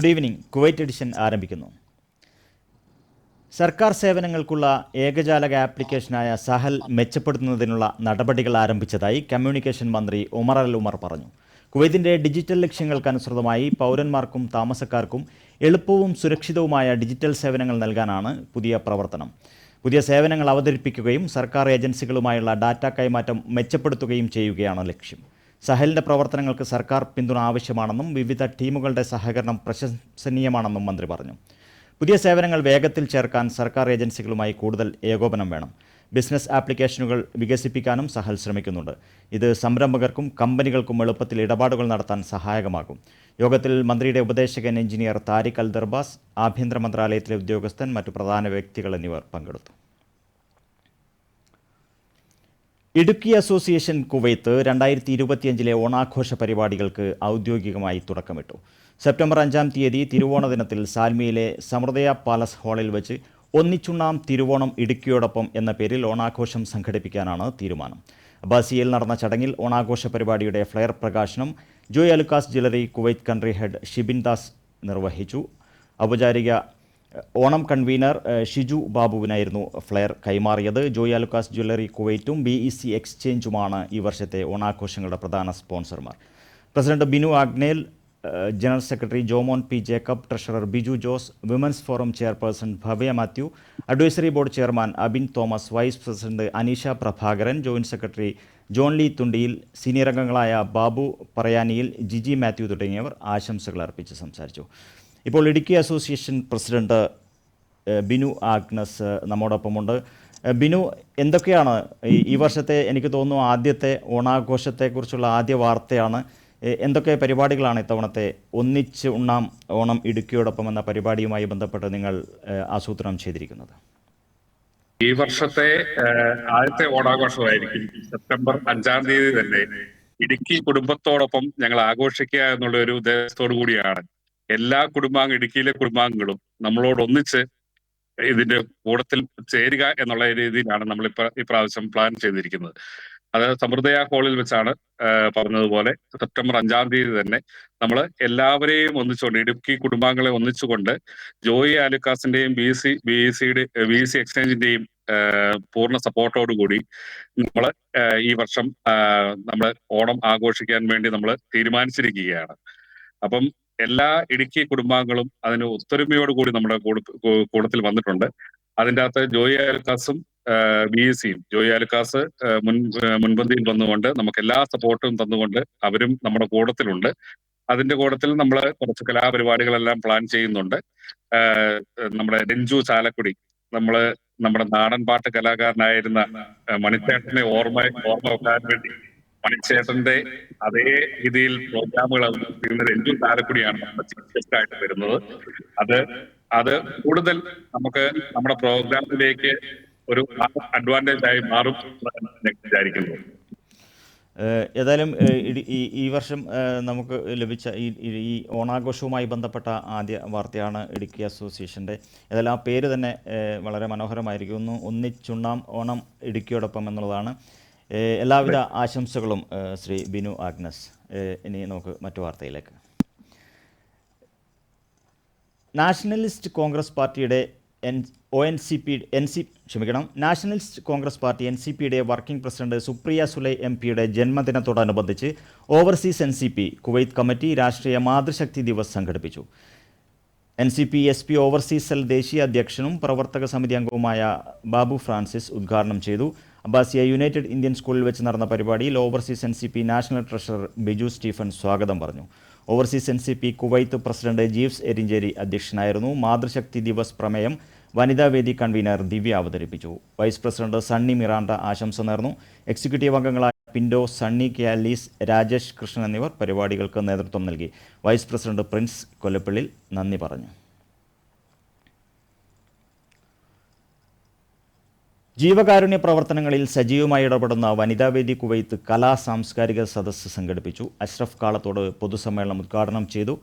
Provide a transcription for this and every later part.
Good evening Kuwait edition ആരംഭിക്കുന്നു. സർക്കാർ സേവനങ്ങൾക്കുള്ള ഏകജാലക ആപ്ലിക്കേഷനായ സഹൽ മെച്ചപ്പെടുത്തുന്നതിനുള്ള നടപടികൾ ആരംഭിച്ചതായി കമ്മ്യൂണിക്കേഷൻ മന്ത്രി ഉമർ അൽ ഉമർ പറഞ്ഞു. കുവൈത്തിന്റെ ഡിജിറ്റൽ ലക്ഷ്യങ്ങൾക്കനുസൃതമായി പൗരന്മാർക്കും താമസക്കാർക്കും എളുപ്പവും സുരക്ഷിതവുമായ ഡിജിറ്റൽ സേവനങ്ങൾ നൽകാനാണ് പുതിയ പ്രവർത്തനം. പുതിയ സേവനങ്ങൾ അവതരിപ്പിക്കുകയും സർക്കാർ ഏജൻസികളുമായുള്ള ഡാറ്റ കൈമാറ്റം മെച്ചപ്പെടുത്തുകയും ചെയ്യുകയാണ് ലക്ഷ്യം. സഹലിന്റെ പ്രവർത്തനങ്ങൾക്ക് സർക്കാർ പിന്തുണ ആവശ്യമാണെന്നും വിവിധ ടീമുകളുടെ സഹകരണം പ്രശംസനീയമാണെന്നും മന്ത്രി പറഞ്ഞു. പുതിയ സേവനങ്ങൾ വേഗത്തിൽ ചേർക്കാൻ സർക്കാർ ഏജൻസികളുമായി കൂടുതൽ ഏകോപനം വേണം. ബിസിനസ് ആപ്ലിക്കേഷനുകൾ വികസിപ്പിക്കാനും സഹൽ ശ്രമിക്കുന്നുണ്ട്. ഇത് സംരംഭകർക്കും കമ്പനികൾക്കും എളുപ്പത്തിൽ ഇടപാടുകൾ നടത്താൻ സഹായകമാകും. യോഗത്തിൽ മന്ത്രിയുടെ ഉപദേശകൻ എഞ്ചിനീയർ താരിഖ് അൽ ദർബാസ് ആഭ്യന്തര മന്ത്രാലയത്തിലെ ഉദ്യോഗസ്ഥൻ മറ്റു പ്രധാന വ്യക്തികൾ എന്നിവർ പങ്കെടുത്തു. ഇടുക്കി അസോസിയേഷൻ കുവൈത്ത് രണ്ടായിരത്തി ഇരുപത്തിയഞ്ചിലെ ഓണാഘോഷ പരിപാടികൾക്ക് ഔദ്യോഗികമായി തുടക്കമിട്ടു. സെപ്റ്റംബർ അഞ്ചാം തീയതി തിരുവോണ ദിനത്തിൽ സാൽമിയിലെ സമൃദയ പാലസ് ഹാളിൽ വെച്ച് ഒന്നിച്ചുണ്ണാം തിരുവോണം ഇടുക്കിയോടൊപ്പം എന്ന പേരിൽ ഓണാഘോഷം സംഘടിപ്പിക്കാനാണ് തീരുമാനം. അബ്ബാസിയയിൽ നടന്ന ചടങ്ങിൽ ഓണാഘോഷ പരിപാടിയുടെ ഫ്ലെയർ പ്രകാശനം Joy Alukkas jewellery Kuwait country head Shibin Das നിർവഹിച്ചു. ഔപചാരിക ഓണം കൺവീനർ ഷിജു ബാബുവിനായിരുന്നു ഫ്ലെയർ കൈമാറിയത്. ജോയ് അലുക്കാസ് ജ്വല്ലറി കുവൈറ്റും ബി ഇ സി എക്സ്ചേഞ്ചുമാണ് ഈ വർഷത്തെ ഓണാഘോഷങ്ങളുടെ പ്രധാന സ്പോൺസർമാർ. President Binu Agnel general secretary Jomon P Jacob treasurer Biju Jose women's forum chairperson Bhavya Mathew advisory board chairman Abin Thomas vice president Aneesha Prabhakaran joint secretary John Lee Thundiyil senior അംഗങ്ങളായ ബാബു പറയാനിയിൽ ജിജി മാത്യു തുടങ്ങിയവർ ആശംസകൾ അർപ്പിച്ച് സംസാരിച്ചു. ഇപ്പോൾ Idukki association president Binu Agnes നമ്മോടൊപ്പമുണ്ട്. ബിനു എന്തൊക്കെയാണ് ഈ വർഷത്തെ എനിക്ക് തോന്നുന്നു ആദ്യത്തെ ഓണാഘോഷത്തെക്കുറിച്ചുള്ള ആദ്യ വാർത്തയാണ്. എന്തൊക്കെ പരിപാടികളാണ് ഇത്തവണത്തെ ഒന്നിച്ച് ഉണ്ണാം ഓണം ഇടുക്കിയോടൊപ്പം എന്ന പരിപാടിയുമായി ബന്ധപ്പെട്ട് നിങ്ങൾ ആസൂത്രണം ചെയ്തിരിക്കുന്നത്? ഈ വർഷത്തെ ആദ്യത്തെ ഓണാഘോഷമായിരിക്കും സെപ്റ്റംബർ അഞ്ചാം തീയതി തന്നെ ഇടുക്കി കുടുംബത്തോടൊപ്പം ഞങ്ങൾ ആഘോഷിക്കുക എന്നുള്ള ഒരു ഉദ്ദേശത്തോടു കൂടിയാണ്. എല്ലാ കുടുംബാംഗ ഇടുക്കിയിലെ കുടുംബാംഗങ്ങളും നമ്മളോട് ഒന്നിച്ച് ഇതിന്റെ കൂടത്തിൽ ചേരുക എന്നുള്ള രീതിയിലാണ് നമ്മൾ ഇപ്പൊ ഇപ്രാവശ്യം പ്ലാൻ ചെയ്തിരിക്കുന്നത്. അത് സമൃദ്ധയ ഹോളിൽ വെച്ചാണ് പറഞ്ഞതുപോലെ സെപ്റ്റംബർ അഞ്ചാം തീയതി തന്നെ നമ്മൾ എല്ലാവരെയും ഒന്നിച്ചുകൊണ്ട് ഇടുക്കി കുടുംബാംഗങ്ങളെ ഒന്നിച്ചുകൊണ്ട് ജോയി ആലുക്കാസിന്റെയും ബി സി ബി സിയുടെ ബി സി എക്സ്ചേഞ്ചിന്റെയും പൂർണ സപ്പോർട്ടോടു കൂടി നമ്മൾ ഈ വർഷം നമ്മൾ ഓണം ആഘോഷിക്കാൻ വേണ്ടി നമ്മൾ തീരുമാനിച്ചിരിക്കുകയാണ്. അപ്പം എല്ലാ ഇടുക്കി കുടുംബാംഗങ്ങളും അതിന് ഒത്തൊരുമയോട് കൂടി നമ്മുടെ കൂടത്തിൽ വന്നിട്ടുണ്ട്. അതിന്റെ അകത്ത് ജോയി അയൽക്കാസും ബി എസ് സിയും ജോയി അയൽക്കാസ് മുൻ മുൻപന്തിയിൽ വന്നുകൊണ്ട് നമുക്ക് എല്ലാ സപ്പോർട്ടും തന്നുകൊണ്ട് അവരും നമ്മുടെ കൂടത്തിലുണ്ട്. അതിന്റെ കൂടത്തിൽ നമ്മൾ കുറച്ച് കലാപരിപാടികളെല്ലാം പ്ലാൻ ചെയ്യുന്നുണ്ട്. നമ്മുടെ രഞ്ജു ചാലക്കുടി. നമ്മൾ നമ്മുടെ നാടൻ പാട്ട് കലാകാരനായിരുന്ന മണിച്ചേട്ടനെ ഓർമ്മ ഓർമ്മ വെക്കാൻ വേണ്ടി മണിച്ചേട്ടന്റെ അതേ രീതിയിൽ പ്രോഗ്രാമുകൾ അവതരിപ്പിക്കുന്ന രഞ്ജു താരക്കുടിയാണ് നമ്മുടെ ചീഫ് ഗസ്റ്റ് ആയിട്ട് വരുന്നത്. അത് അത് കൂടുതൽ നമുക്ക് നമ്മുടെ പ്രോഗ്രാമിലേക്ക് ഒരു അഡ്വാന്റേജ് ആയി മാറും വിചാരിക്കുന്നു. ഏതായാലും ഈ വർഷം നമുക്ക് ലഭിച്ച ഈ ഈ- ഓണാഘോഷവുമായി ബന്ധപ്പെട്ട ആദ്യ വാർത്തയാണ് ഇടുക്കി അസോസിയേഷന്റെ ഏതായാലും ആ പേര് തന്നെ വളരെ മനോഹരമായിരിക്കുന്നു. ഒന്നിച്ചുണ്ണാം ഓണം ഇടുക്കിയോടൊപ്പം എന്നുള്ളതാണ്. എല്ലാവിധ ആശംസകളും ശ്രീ ബിനു ആഗ്നസ്. ഇനി നമുക്ക് മറ്റു വാർത്തയിലേക്ക്. നാഷണലിസ്റ്റ് കോൺഗ്രസ് പാർട്ടിയുടെ N O N C P N C ക്ഷമിക്കണം Nationalist Congress Party N C പിയുടെ working president Supriya Sule M പിയുടെ ജന്മദിനത്തോടനുബന്ധിച്ച് overseas N C P Kuwait committee രാഷ്ട്രീയ മാതൃശക്തി ദിവസ് സംഘടിപ്പിച്ചു. N C P S P overseas cell ദേശീയ അധ്യക്ഷനും പ്രവർത്തക സമിതി അംഗവുമായ ബാബു ഫ്രാൻസിസ് ഉദ്ഘാടനം ചെയ്തു. അബ്ബാസിയ യുണൈറ്റഡ് ഇന്ത്യൻ സ്കൂളിൽ വെച്ച് നടന്ന പരിപാടിയിൽ overseas N C P national treasurer Biju Stephen സ്വാഗതം പറഞ്ഞു. Overseas N C P Kuwait president Jeevs Erinjeri അധ്യക്ഷനായിരുന്നു. മാതൃശക്തി ദിവസ് പ്രമേയം വനിതാവേദി കൺവീനർ ദിവ്യ അവതരിപ്പിച്ചു. വൈസ് പ്രസിഡന്റ് സണ്ണി മിറാണ്ട ആശംസ നേർന്നു. എക്സിക്യൂട്ടീവ് അംഗങ്ങളായ പിൻഡോ സണ്ണി കെ അലീസ് രാജേഷ് കൃഷ്ണൻ എന്നിവർ പരിപാടികൾക്ക് നേതൃത്വം നൽകി. വൈസ് പ്രസിഡന്റ് പ്രിൻസ് കൊല്ലപ്പള്ളിൽ നന്ദി പറഞ്ഞു. ജീവകാരുണ്യ പ്രവർത്തനങ്ങളിൽ സജീവമായി ഇടപെടുന്ന വനിതാവേദി കുവൈത്ത് കലാ സാംസ്കാരിക സദസ്സ് സംഘടിപ്പിച്ചു. അഷ്റഫ് കാളത്തോട് പൊതുസമ്മേളനം ഉദ്ഘാടനം ചെയ്തു.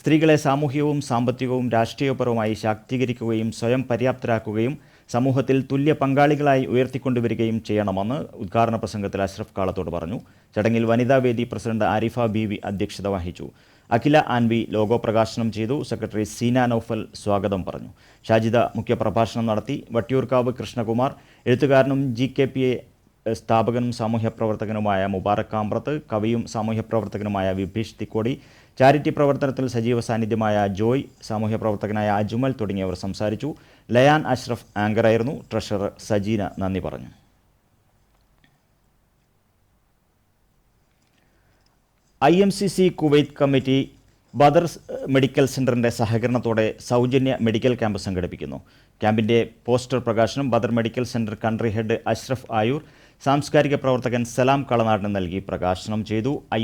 സ്ത്രീകളെ സാമൂഹികവും സാമ്പത്തികവും രാഷ്ട്രീയപരവുമായി ശാക്തീകരിക്കുകയും സ്വയം പര്യാപ്തരാക്കുകയും സമൂഹത്തിൽ തുല്യ പങ്കാളികളായി ഉയർത്തിക്കൊണ്ടുവരികയും ചെയ്യണമെന്ന് ഉദ്ഘാടന പ്രസംഗത്തിൽ അഷ്റഫ് കാളത്തോട് പറഞ്ഞു. ചടങ്ങിൽ വനിതാവേദി പ്രസിഡന്റ് ആരിഫ ബീവി അധ്യക്ഷത വഹിച്ചു. അഖില ആൻവി ലോഗോ പ്രകാശനം ചെയ്തു. സെക്രട്ടറി സീന നൌഫൽ സ്വാഗതം പറഞ്ഞു. ഷാജിദ മുഖ്യപ്രഭാഷണം നടത്തി. വട്ടിയൂർക്കാവ് കൃഷ്ണകുമാർ എഴുത്തുകാരനും ജി കെ പി എ സ്ഥാപകനും സാമൂഹ്യ പ്രവർത്തകനുമായ മുബാറക് കാമ്പ്രത്ത് കവിയും സാമൂഹ്യ പ്രവർത്തകനുമായ വിഭീഷ് തിക്കോടി ചാരിറ്റി പ്രവർത്തനത്തിൽ സജീവ സാന്നിധ്യമായ ജോയ് സാമൂഹ്യ പ്രവർത്തകനായ അജ്മൽ തുടങ്ങിയവർ സംസാരിച്ചു. ലയാൻ അഷ്റഫ് ആങ്കറായിരുന്നു ട്രഷറർ സജീന നന്ദി പറഞ്ഞു. I M C C Kuwait committee Badar medical സെന്ററിന്റെ സഹകരണത്തോടെ സൗജന്യ മെഡിക്കൽ ക്യാമ്പ് സംഘടിപ്പിക്കുന്നു. ക്യാമ്പിന്റെ പോസ്റ്റർ പ്രകാശനം Badar medical centre country head Ashraf Ayur സാംസ്കാരിക പ്രവർത്തകൻ സലാം കളനാടിന് നൽകി പ്രകാശനം ചെയ്തു. ഐ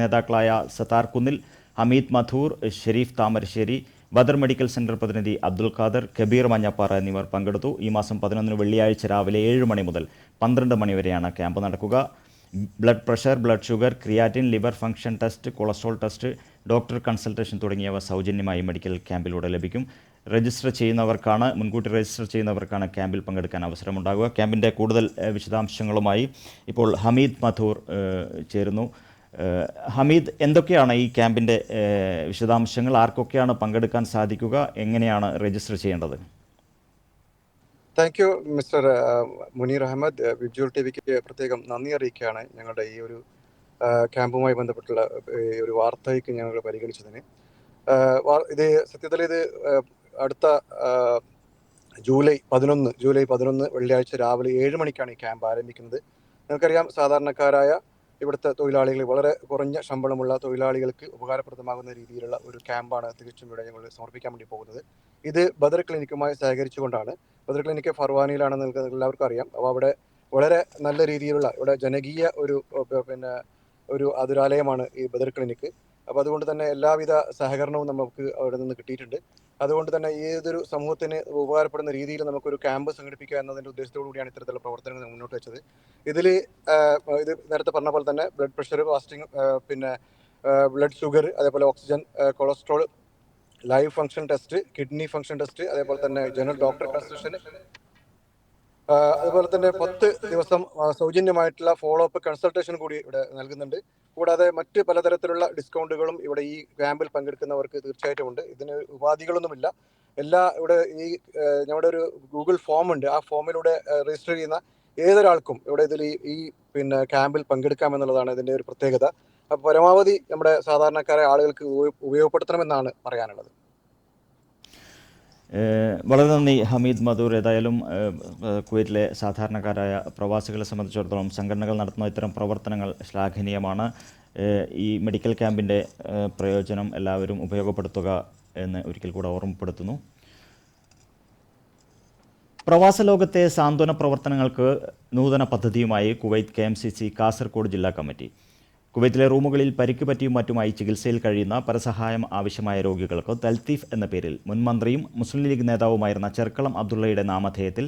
നേതാക്കളായ സത്താർ കുന്നിൽ ഹമീദ് മധൂർ ഷെരീഫ് താമരശ്ശേരി ബദർ മെഡിക്കൽ സെന്റർ പ്രതിനിധി അബ്ദുൽ ഖാദർ കബീർ മഞ്ഞപ്പാറ എന്നിവർ പങ്കെടുത്തു. ഈ മാസം പതിനൊന്നിന് വെള്ളിയാഴ്ച രാവിലെ ഏഴ് മണി മുതൽ പന്ത്രണ്ട് മണി വരെയാണ് ക്യാമ്പ് നടക്കുക. Blood pressure blood sugar creatinine liver function test cholesterol test doctor consultation തുടങ്ങിയവ സൗജന്യമായി മെഡിക്കൽ ക്യാമ്പിലൂടെ ലഭിക്കും. രജിസ്റ്റർ ചെയ്യുന്നവർക്കാണ് മുൻകൂട്ടി രജിസ്റ്റർ ചെയ്യുന്നവർക്കാണ് ക്യാമ്പിൽ പങ്കെടുക്കാൻ അവസരമുണ്ടാകുക ക്യാമ്പിന്റെ കൂടുതൽ വിശദാംശങ്ങളുമായി ഇപ്പോൾ ഹമീദ് മധൂർ ചേരുന്നു. ഹമീദ് എന്തൊക്കെയാണ് ഈ ക്യാമ്പിന്റെ വിശദാംശങ്ങൾ? ആർക്കൊക്കെയാണ് പങ്കെടുക്കാൻ സാധിക്കുക? എങ്ങനെയാണ് രജിസ്റ്റർ ചെയ്യേണ്ടത്? Thank you mister Muneer Ahmed. Visual T വിക്ക് പ്രത്യേകം നന്ദി അറിയിക്കുകയാണ് ഞങ്ങളുടെ ഈ ഒരു ക്യാമ്പുമായി ബന്ധപ്പെട്ടുള്ള ഒരു വാർത്തയ്ക്ക് ഞങ്ങൾ പരിഗണിച്ചതിന്. ഇത് സത്യത്തിൽ ഇത് അടുത്ത ജൂലൈ പതിനൊന്ന് ജൂലൈ പതിനൊന്ന് വെള്ളിയാഴ്ച രാവിലെ ഏഴ് മണിക്കാണ് ഈ ക്യാമ്പ് ആരംഭിക്കുന്നത്. നിങ്ങൾക്കറിയാം സാധാരണക്കാരായ ഇവിടുത്തെ തൊഴിലാളികൾ വളരെ കുറഞ്ഞ ശമ്പളമുള്ള തൊഴിലാളികൾക്ക് ഉപകാരപ്രദമാകുന്ന രീതിയിലുള്ള ഒരു ക്യാമ്പാണ് തികച്ചും ഇവിടെ ഞങ്ങൾ സമർപ്പിക്കാൻ വേണ്ടി പോകുന്നത്. ഇത് ബദർ ക്ലിനിക്കുമായി സഹകരിച്ചുകൊണ്ടാണ്. ബദർ ക്ലിനിക്ക് ഫർവാനിയിലാണെന്ന് നിങ്ങൾക്ക് എല്ലാവർക്കും അറിയാം. അപ്പോൾ അവിടെ വളരെ നല്ല രീതിയിലുള്ള ഇവിടെ ജനകീയ ഒരു പിന്നെ ഒരു അതിരാലയമാണ് ഈ ബദർ ക്ലിനിക്ക്. അപ്പോൾ അതുകൊണ്ട് തന്നെ എല്ലാവിധ സഹകരണവും നമുക്ക് അവിടെ നിന്ന് കിട്ടിയിട്ടുണ്ട്. അതുകൊണ്ട് തന്നെ ഏതൊരു സമൂഹത്തിന് ഉപകാരപ്പെടുന്ന രീതിയിൽ നമുക്കൊരു ക്യാമ്പ് സംഘടിപ്പിക്കുക എന്നതിന്റെ ഉദ്ദേശത്തോടു കൂടിയാണ് ഇത്തരത്തിലുള്ള പ്രവർത്തനങ്ങൾ മുന്നോട്ട് വെച്ചത്. ഇതിൽ ഇത് നേരത്തെ പറഞ്ഞ പോലെ തന്നെ ബ്ലഡ് പ്രഷർ ഫാസ്റ്റിംഗ് പിന്നെ ബ്ലഡ് ഷുഗർ അതേപോലെ oxygen cholesterol live function test kidney function test അതേപോലെ തന്നെ ജനറൽ ഡോക്ടർ കൺസൾട്ടേഷൻ അതുപോലെ തന്നെ പത്ത് ദിവസം സൗജന്യമായിട്ടുള്ള ഫോളോ അപ്പ് കൺസൾട്ടേഷൻ കൂടി ഇവിടെ നൽകുന്നുണ്ട്. കൂടാതെ മറ്റ് പലതരത്തിലുള്ള ഡിസ്കൗണ്ടുകളും ഇവിടെ ഈ ക്യാമ്പിൽ പങ്കെടുക്കുന്നവർക്ക് തീർച്ചയായിട്ടും ഉണ്ട്. ഇതിന് ഉപാധികളൊന്നുമില്ല. എല്ലാ ഇവിടെ ഈ ഞങ്ങളുടെ ഒരു ഗൂഗിൾ ഫോം ഉണ്ട്. ആ ഫോമിലൂടെ രജിസ്റ്റർ ചെയ്യുന്ന ഏതൊരാൾക്കും ഇവിടെ ഇതിൽ ഈ- പിന്നെ ക്യാമ്പിൽ പങ്കെടുക്കാം എന്നുള്ളതാണ് ഇതിന്റെ ഒരു പ്രത്യേകത. അപ്പൊ പരമാവധി നമ്മുടെ സാധാരണക്കാരെ ആളുകൾക്ക് ഉപയോ- ഉപയോഗപ്പെടുത്തണമെന്നാണ് പറയാനുള്ളത്. വളരെ നന്ദി ഹമീദ് മധൂർ. ഏതായാലും കുവൈറ്റിലെ സാധാരണക്കാരായ പ്രവാസികളെ സംബന്ധിച്ചിടത്തോളം സംഘടനകൾ നടത്തുന്ന ഇത്തരം പ്രവർത്തനങ്ങൾ ശ്ലാഘനീയമാണ്. ഈ മെഡിക്കൽ ക്യാമ്പിന്റെ പ്രയോജനം എല്ലാവരും ഉപയോഗപ്പെടുത്തുക എന്ന് ഒരിക്കൽ കൂടെ ഓർമ്മപ്പെടുത്തുന്നു. പ്രവാസ ലോകത്തെ സാന്ത്വന പ്രവർത്തനങ്ങൾക്ക് നൂതന പദ്ധതിയുമായി Kuwait K M C C Kasaragod ജില്ലാ കമ്മിറ്റി. കുവൈത്തിലെ റൂമുകളിൽ പരിക്ക് പറ്റിയും മറ്റുമായി ചികിത്സയിൽ കഴിയുന്ന പരസഹായം ആവശ്യമായ രോഗികൾക്ക് തൽത്തീഫ് എന്ന പേരിൽ മുൻ മന്ത്രിയും മുസ്ലിം ലീഗ് നേതാവുമായിരുന്ന ചെർക്കളം അബ്ദുള്ളയുടെ നാമധേയത്തിൽ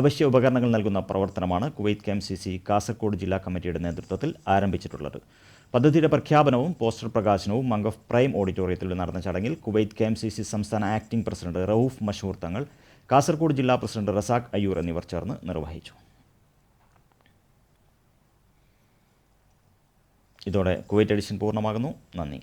അവശ്യ ഉപകരണങ്ങൾ നൽകുന്ന പ്രവർത്തനമാണ് Kuwait K M C C Kasaragod ജില്ലാ കമ്മിറ്റിയുടെ നേതൃത്വത്തിൽ ആരംഭിച്ചിട്ടുള്ളത്. പദ്ധതിയുടെ പ്രഖ്യാപനവും പോസ്റ്റർ പ്രകാശനവും മംഗഫ് പ്രൈം ഓഡിറ്റോറിയത്തിൽ നടന്ന ചടങ്ങിൽ Kuwait K M C C സംസ്ഥാന ആക്ടിംഗ് പ്രസിഡന്റ് റൌഫ് മഷൂർ തങ്ങൾ കാസർഗോഡ് ജില്ലാ പ്രസിഡന്റ് റസാഖ് അയ്യൂർ എന്നിവർ ചേർന്ന് നിർവഹിച്ചു. ഇതോടെ കുവൈറ്റ് എഡിഷൻ പൂർണമാകുന്നു. നന്ദി.